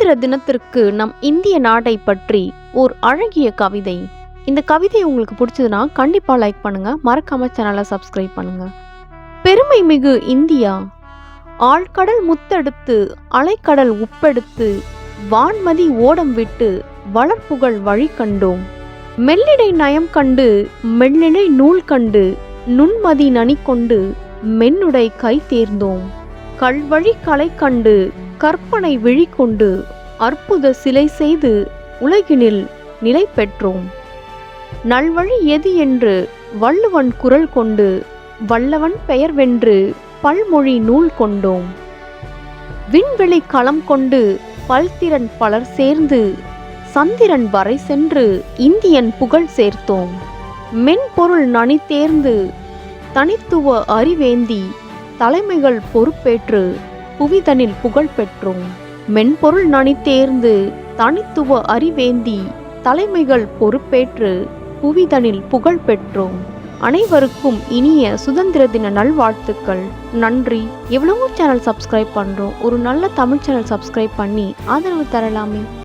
சுதந்திர தினத்திற்கு நம் இந்திய நாட்டை பற்றி ஓர் அழகிய கவிதை. இந்த கவிதை உங்களுக்கு பிடிச்சதுன்னா கண்டிப்பாக லைக் பண்ணுங்க. மறக்காம சேனலை சப்ஸ்கிரைப் பண்ணுங்க. பெருமை மிகு இந்தியா. ஆழ்கடல் முத்தெடுத்து அலைக்கடல் உப்பெடுத்து வான்மதி ஓடம் விட்டு வளர்ப்புகள் வழி கண்டோம். மெல்லிடை நயம் கண்டு மெல்லிடை நூல் கண்டு நுண்மதி நனி கொண்டு மென்னுடை கை தேர்ந்தோம். கல்வழி கலை கண்டு கற்பனை விழி கொண்டு அற்புத சிலை செய்து உலகினில் நிலை பெற்றோம். நல்வழி எது என்று வள்ளுவன் குரல் கொண்டு வல்லவன் பெயர் வென்று பல்மொழி நூல் கொண்டோம். விண்வெளி களம் கொண்டு பல்திறன் பலர் சேர்ந்து சந்திரன் வரை சென்று இந்தியன் புகழ் சேர்த்தோம். மென்பொருள் நனி தேர்ந்து தனித்துவ அறிவேந்தி தலைமைகள் பொறுப்பேற்று புவிதனில் புகழ் பெற்றோம் மென்பொருள் நனி தேர்ந்து தனித்துவ அறிவேந்தி தலைமைகள் பொறுப்பேற்று புவிதனில் புகழ் பெற்றோம் அனைவருக்கும் இனிய சுதந்திர தின நல்வாழ்த்துக்கள். நன்றி. எவ்வளவோ சேனல் சப்ஸ்கிரைப் பண்ணுறோம் ஒரு நல்ல தமிழ் சேனல் சப்ஸ்கிரைப் பண்ணி ஆதரவு தரலாமே.